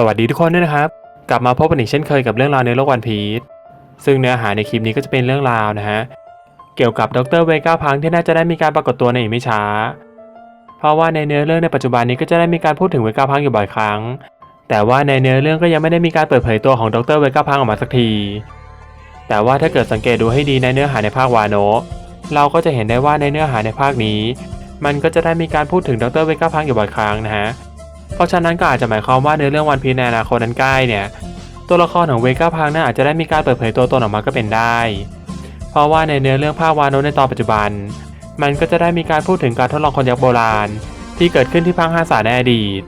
สวัสดีทุกคนด้วยนะครับ กลับมาพบกันอีกเช่นเคยกับเรื่องราวในโลกวันพีชซึ่งเนื้อหาในคลิปนี้ก็จะเป็นเรื่องราวนะฮะเกี่ยวกับดรเวก้าพังที่น่าจะได้มีการปรากฏตัวในอีกไม่ช้า เพราะว่าในเนื้อเรื่องในปัจจุบันนี้ก็จะได้มีการพูดถึงเวก้าพังอยู่บ่อยครั้ง แต่ว่าในเนื้อเรื่องก็ยังไม่ได้มีการเปิดเผยตัวของดรเวก้าพังออกมาสักที แต่ว่าถ้าเกิดสังเกตดูให้ดีในเนื้อหาในภาควาโนะเราก็จะเห็นได้ว่าในเนื้อหาในภาคนี้ มันก็จะได้มีการพูดถึงดรเวก้าพังอยู่บ่อยครั้งนะฮะ เพราะฉะนั้นก็อาจจะหมายความว่าในเรื่องวันพีในอนาคตนั้นใกล้เนี่ย ตัวละครของเวก้าพังน่าอาจจะได้มีการเปิดเผยตัวตนออกมาก็เป็นได้ เพราะว่าในเนื้อเรื่องภาควาโนในตอนปัจจุบัน มันก็จะได้มีการพูดถึงการทดลองคนยักษ์โบราณ ที่เกิดขึ้นที่พังห้าสาในอดีต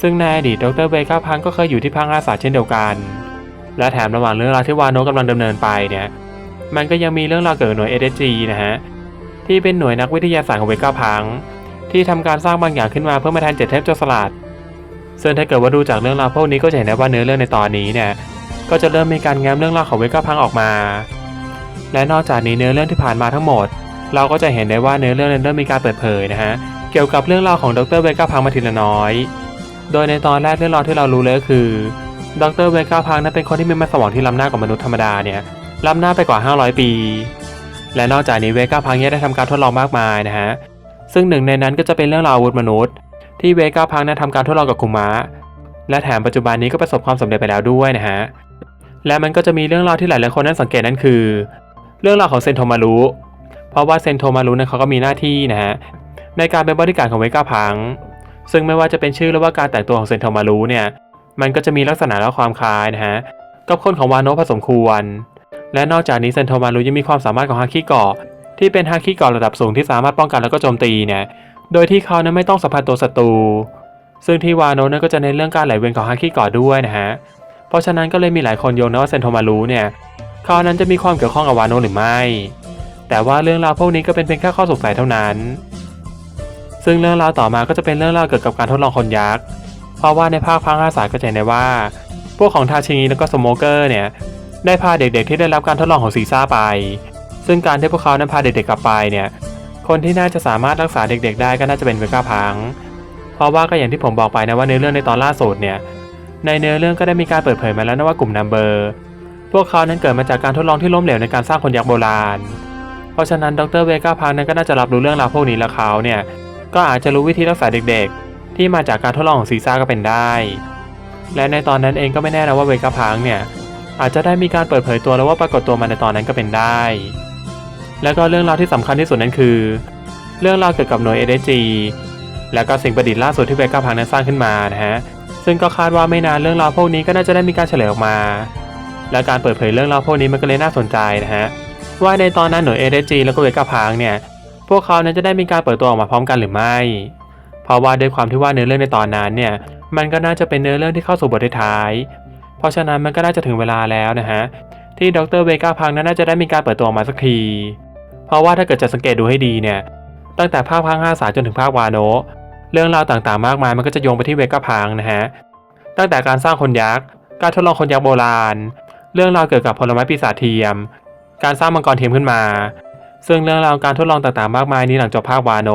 ซึ่งในอดีตดรเวก้าพังก็เคยอยู่ที่พังห้าสาเช่นเดียวกัน และแถมระหว่างเรื่องราวที่วานโนกำลังดำเนินไปเนี่ยมันก็ยังมีเรื่องราวเกี่ยวกับหน่วย SSG นะฮะ ที่เป็นหน่วยนักวิทยาศาสตร์ของเวก้าพัง ที่ทำการสร้างบางอย่างขึ้นมาเพื่อมาแทนเจ็ดเทพโจรสลัด ซึ่งถ้าเกิดว่าดูจากเรื่องราวพวกนี้ก็จะเห็นได้ว่าเนื้อเรื่องในตอนนี้เนี่ยก็จะเริ่มมีการแง้มเรื่องราวของเวก้าพังออกมา และนอกจากนี้เนื้อเรื่องที่ผ่านมาทั้งหมด เราก็จะเห็นได้ว่าเนื้อเรื่องเริ่มมีการเปิดเผยนะฮะเกี่ยวกับเรื่องราวของดรเวก้าพังมาทีละน้อย โดยในตอนแรกเรื่องราวที่เรารู้เลยก็คือดรเวก้าพังนั้นเป็นคนที่มีมันสมองที่ล้ำหน้ากว่ามนุษย์ธรรมดาเนี่ยล้ำหน้าไปกว่า 500 ปี และนอกจากนี้เวก้าพังยังได้ทำการทดลองมากมายนะฮะซึ่งหนึ่งในนั้นก็จะเป็นเรื่องราวอาวุธมนุษย์ ที่เวก้าพังนั้นทำการทดลองกับคุมะและแถมปัจจุบันนี้ก็ประสบความสำเร็จไปแล้วด้วยนะฮะ และมันก็จะมีเรื่องราวที่หลายๆคนนั้นสังเกตนั่นคือ เรื่องราวของเซนโทมารุเพราะว่าเซนโทมารุนั้นเขาก็มีหน้าที่นะฮะในการเป็นบริการดของเวก้าพัง ซึ่งไม่ว่าจะเป็นชื่อหรือว่าการแต่งตัวของเซนโทมารุเนี่ย มันก็จะมีลักษณะและความคล้ายนะฮะกับคนของวานโนะพอสมควร และนอกจากนี้เซนโทมารุยังมีความสามารถของฮาคิเกาะที่เป็นฮาคิเกาะระดับสูงที่สามารถป้องกันแล้วก็โจมตีเนี่ย โดยที่เขานั้นไม่ต้องสัมผัสตัวศัตรู ซึ่งที่วานโนนั้นก็จะในเรื่องการไหลเวียนของฮาคิกาะด้วยนะฮะ เพราะฉะนั้นก็เลยมีหลายคนโยงนะว่าเซนโทมารุเนี่ยเขานั้นจะมีความเกี่ยวข้องกับวานโนหรือไม่ แต่ว่าเรื่องราวพวกนี้ก็เป็นเพียงแค่ข้อสงสัยเท่านั้น ซึ่งเรื่องราวต่อมาก็จะเป็นเรื่องราวเกี่ยวกับการทดลองคนยักษ์ เพราะว่าในภาคพังอาสาก็จะเห็นได้ว่า พวกของทาชิงิแล้วก็สโมเกอร์เนี่ยได้พาเด็กๆที่ได้รับการทดลองของซีซ่าไป ซึ่งการที่พวกเขานั้นพาเด็กๆกลับไปเนี่ย คนที่น่าจะสามารถรักษาเด็กๆ ได้ก็น่าจะเป็นเวก้าพัง เพราะว่าก็อย่างที่ผมบอกไปนะว่าในเรื่องในตอนล่าสุดเนี่ย ในเนื้อเรื่องก็ได้มีการเปิดเผยมาแล้วนะว่ากลุ่มนัมเบอร์ พวกเขานั้นเกิดมาจากการทดลองที่ล้มเหลวในการสร้างคนยักษ์โบราณ เพราะฉะนั้นดรเวก้าพังนั้นก็น่าจะรับรู้เรื่องราวพวกนี้แล้วเขาเนี่ย ก็อาจจะรู้วิธีรักษาเด็กๆ ที่มาจากการทดลองของซีซ่าก็เป็นได้ และในตอนนั้นเองก็ไม่แน่นะว่าเวก้าพังเนี่ยอาจจะได้มีการเปิดเผยตัวแล้วว่าปรากฏตัวมาในตอนนั้นก็เป็นได้ แล้วก็เรื่องราวที่สำคัญที่สุดนั้นคือ เรื่องราวเกี่ยวกับหน่วย SSG แล้วก็สิ่งประดิษฐ์ล่าสุดที่เวก้าพังนั้นสร้างขึ้นมานะฮะซึ่งก็คาดว่าไม่นานเรื่องราวพวกนี้ก็น่าจะได้มีการเฉลยออกมา และการเปิดเผยเรื่องราวพวกนี้มันก็เลยน่าสนใจนะฮะว่าในตอนนั้นหน่วย SSG แล้วก็เวก้าพังเนี่ยพวกเขานั้นจะได้มีการเปิดตัวออกมาพร้อมกันหรือไม่ เพราะว่าด้วยความที่ว่าเนื้อเรื่องในตอนนั้นเนี่ยมันก็น่าจะเป็นเนื้อเรื่องที่เข้าสู่บทท้าย เพราะฉะนั้นมันก็น่าจะถึงเวลาแล้วนะฮะที่ดรเวก้าพังนั้นน่าจะได้มีการเปิดตัวออกมาสักที เพราะว่าถ้าเกิดจะสังเกตดูให้ดีเนี่ยตั้งแต่ภาคพังห้าสาจนถึงภาควาโนเรื่องราวต่างๆ มากมายมันก็จะโยงไปที่เวก้าพังนะฮะตั้งแต่การสร้างคนยักษ์การทดลองคนยักษ์โบราณ เรื่องราวเกี่ยวกับผลไม้ปีศาจเทียม การสร้างมังกรเทียมขึ้นมา ซึ่งเรื่องราวการทดลองต่างๆ มากมายนี้หลังจบภาควาโน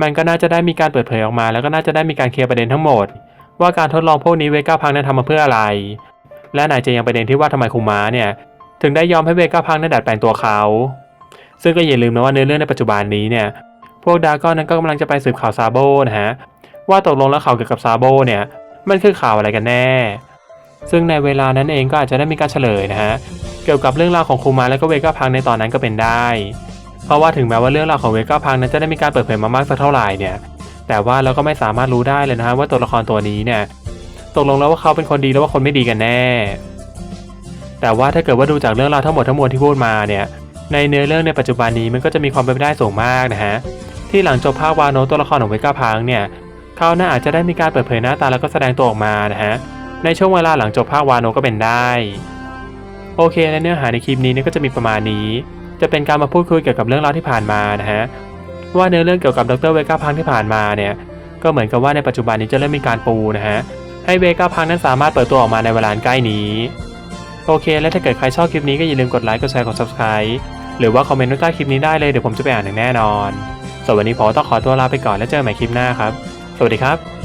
มันก็น่าจะได้มีการเปิดเผยออกมา แล้วก็น่าจะได้มีการเคลียร์ประเด็นทั้งหมด ว่าการทดลองพวกนี้เวก้าพังนั้นทำมาเพื่ออะไร และไหนจะยังประเด็นที่ว่าทำไมคุมาเนี่ยถึงได้ยอมให้เวก้าพังนั้นดัดแปลงตัวเขา ซึ่งก็อย่าลืมนะว่าเนื้อเรื่องในปัจจุบันนี้เนี่ย พวกดาก้อนนั้นก็กำลังจะไปสืบข่าวซาโบนะฮะ ว่าตกลงแล้วข่าวเกี่ยวกับซาโบเนี่ย มันคือข่าวอะไรกันแน่ ซึ่งในเวลานั้นเองก็อาจจะได้มีการเฉลยนะฮะ เกี่ยวกับเรื่องราวของคูมาและก็เวก้าพังในตอนนั้นก็เป็นได้ เพราะว่าถึงแม้ว่าเรื่องราวของเวก้าพังนั้นจะได้มีการเปิดเผยมามากสักเท่าไหร่เนี่ย แต่ว่าเราก็ไม่สามารถรู้ได้เลยนะฮะว่าตัวละครตัวนี้เนี่ยตกลงแล้วว่าเขาเป็นคนดีหรือว่าคนไม่ดีกันแน่ แต่ว่าถ้าเกิดว่าดูจากเรื่องราวทั้งหมดทั้งมวลที่พูดมาเนี่ย ในเนื้อเรื่องในปัจจุบันนี้มันก็จะมีความเป็นไปได้สูงมากนะฮะที่หลังจบภาควาโนตัวละครของเวก้าพังเนี่ยเขาน่าอาจจะได้มีการเปิดเผยหน้าตาแล้วก็แสดงตัวออกมานะฮะในช่วงเวลาหลังจบภาควาโนก็เป็นได้ โอเคและเนื้อหาในคลิปนี้เนี่ยก็จะมีประมาณนี้ จะเป็นการมาพูดคุยเกี่ยวกับเรื่องราวที่ผ่านมานะฮะว่าเนื้อเรื่องเกี่ยวกับดรเวก้าพังที่ผ่านมาเนี่ยก็เหมือนกับว่าในปัจจุบันนี้จะเริ่มมีการปูนะฮะให้เวก้าพังนั้นสามารถเปิดตัวออกมาในเวลาใกล้นี้ โอเค และถ้าเกิดใครชอบคลิปนี้ก็อย่าลืมกดไลค์กดแชร์กด subscribe หรือว่าคอมเมนต์ไว้ใต้คลิปนี้ได้เลยเดี๋ยวผมจะไปอ่านอย่างแน่นอนส่วนวันนี้ผมต้องขอตัวลาไปก่อนแล้วเจอกันใหม่คลิปหน้าครับ สวัสดีครับ